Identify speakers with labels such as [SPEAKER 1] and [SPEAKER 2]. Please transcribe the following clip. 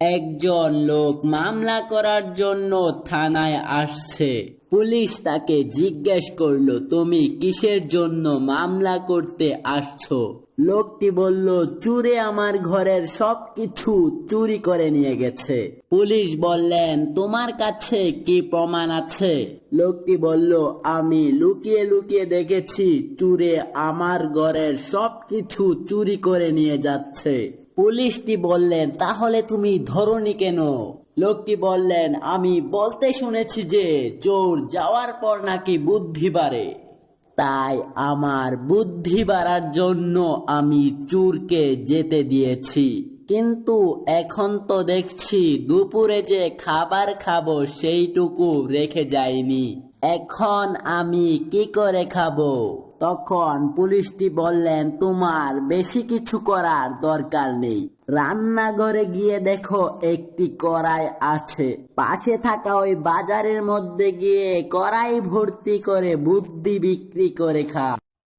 [SPEAKER 1] একজন লোক মামলা করার জন্য থানায় আসছে। পুলিশ তাকে জিজ্ঞেস করল, তুমি কিসের জন্য মামলা করতে আসছো? লোকটি বলল, চুরে আমার ঘরের সবকিছু চুরি করে নিয়ে গেছে। পুলিশ বললেন, তোমার কাছে কি প্রমাণ আছে? লোকটি বলল, আমি লুকিয়ে লুকিয়ে দেখেছি, চুরে আমার ঘরের সবকিছু চুরি করে নিয়ে যাচ্ছে। পুলিশটি বললেন, তাহলে তুমি ধরনি কেন? লোকটি বললেন, আমি বলতে শুনেছি যে চোর যাওয়ার পর নাকি বুদ্ধি বাড়ে। তাই আমার বুদ্ধি বাড়ার জন্য আমি চুরকে যেতে দিয়েছি। কিন্তু এখন তো দেখছি দুপুরে যে খাবার খাব সেইটুকু রেখে যাইনি। এখন আমি কি করে খাব? তখন পুলিশটি বললেন, তোমার বেশি কিছু করার দরকার নেই। রান্নাঘরে গিয়ে দেখো, একটি কড়াই আছে। পাশে থাকা ওই বাজারের মধ্যে গিয়ে কড়াই ভর্তি করে বুদ্ধি বিক্রি করে খা